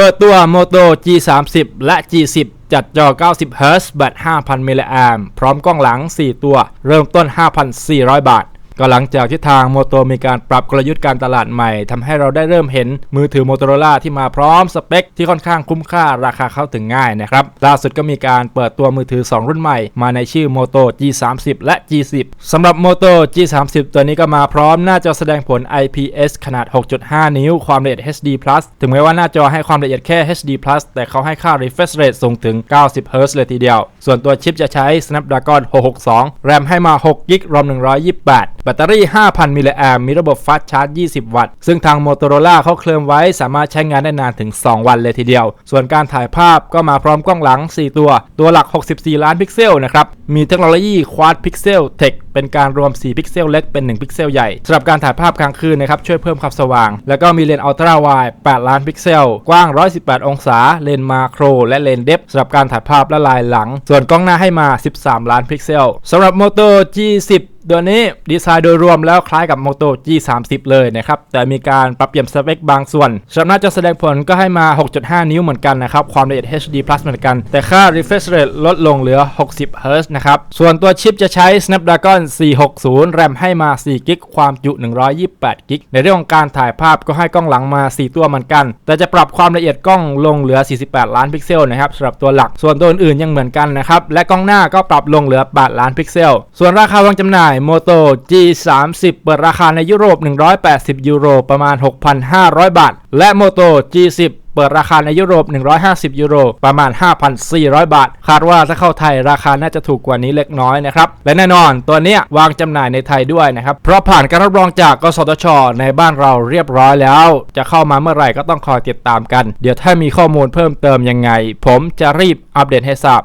เปิดตัว Moto G30 และ G10 จัดจอ 90 Hz แบต 5,000มิลลิแอมพร้อมกล้องหลัง 4 ตัว เริ่มต้น 5,400 บาท ก็หลังจากที่ทางโมโตมีการปรับกลยุทธ์การตลาดใหม่ทำให้เราได้เริ่มเห็นมือถือ Motorola ที่มาพร้อมสเปคที่ค่อนข้างคุ้มค่าราคาเข้าถึงง่ายนะครับล่าสุดก็มีการเปิดตัวมือถือ 2 รุ่นใหม่ มาในชื่อ Moto G30 และ G10 สำหรับ Moto G30 ตัวนี้ก็มาพร้อมหน้าจอแสดงผล IPS ขนาด 6.5 นิ้ว ความละเอียด HD+ ถึงแม้ว่าหน้าจอให้ความละเอียดแค่ HD+ แต่เขาให้ค่า refresh rate สูงถึง 90 Hz เลยทีเดียว ส่วนตัวชิปจะใช้ Snapdragon 662แรมให้มา6 g b รอม128ตเตอรี่ 5,000 มิลลิแอมมีระบบฟาสชาร์จ 20 วัตต์ ซึ่งทาง Motorola เขาเคลมไว้สามารถใช้งานได้นานถึง 2 วันเลยทีเดียว ส่วนการถ่ายภาพก็มาพร้อมกล้องหลัง 4 ตัว ตัวหลัก 64 ล้านพิกเซลนะครับ มีเทคโนโลยี Quad Pixel Tech เป็นการรวม 4 พิกเซลเล็กเป็น 1 พิกเซลใหญ่สำหรับการถ่ายภาพกลางคืนนะครับช่วยเพิ่มความสว่าง แล้วก็มีเลนส์อัลตร้าไวด์8ล้านพิกเซล กว้าง 118 องศา เลนส์มาโคร และเลนส์เดฟสำหรับการถ่ายภาพและลายหลัง ส่วนกล้องหน้าให้มา 13 ล้านพิกเซลสำหรับ Moto G10 ตัวนี้ดีไซน์โดยรวมแล้วคล้ายกับ Moto G30 เลยนะครับ แต่มีการปรับเปลี่ยนสเปคบางส่วนสำหรับจอแสดงผลก็ให้มา 6.5 นิ้วเหมือนกันนะครับ ความละเอียด HD Plus เหมือนกัน แต่ค่า refresh rate ลดลงเหลือ 60 Hz นะครับ ส่วนตัวชิปจะใช้ Snapdragon 460 แรมให้มา4กิกความจุ 128กิกในเรื่องของการถ่ายภาพก็ให้กล้องหลังมา 4 ตัวเหมือนกัน แต่จะปรับความละเอียดกล้องลงเหลือ 48 ล้านพิกเซลนะครับสำหรับตัวหลัก ส่วนตัวอื่นๆยังเหมือนกันนะครับ และกล้องหน้าก็ปรับลงเหลือ 8 ล้านพิกเซล ส่วนราคาวางจำหน่าย Moto G30 เปิดราคาในยุโรป 180 ยูโร ประมาณ 6,500 บาท และ Moto G10 เปิดราคาในยุโรป 150 ยูโร ประมาณ 5,400 บาท คาดว่าถ้าเข้าไทยราคาน่าจะถูกกว่านี้เล็กน้อยนะครับ และแน่นอนตัวเนี้ยวางจำหน่ายในไทยด้วยนะครับ เพราะผ่านการรับรองจากกสทช ในบ้านเราเรียบร้อยแล้ว จะเข้ามาเมื่อไหร่ก็ต้องคอยติดตามกัน เดี๋ยวถ้ามีข้อมูลเพิ่มเติมยังไง ผมจะรีบอัปเดตให้ทราบ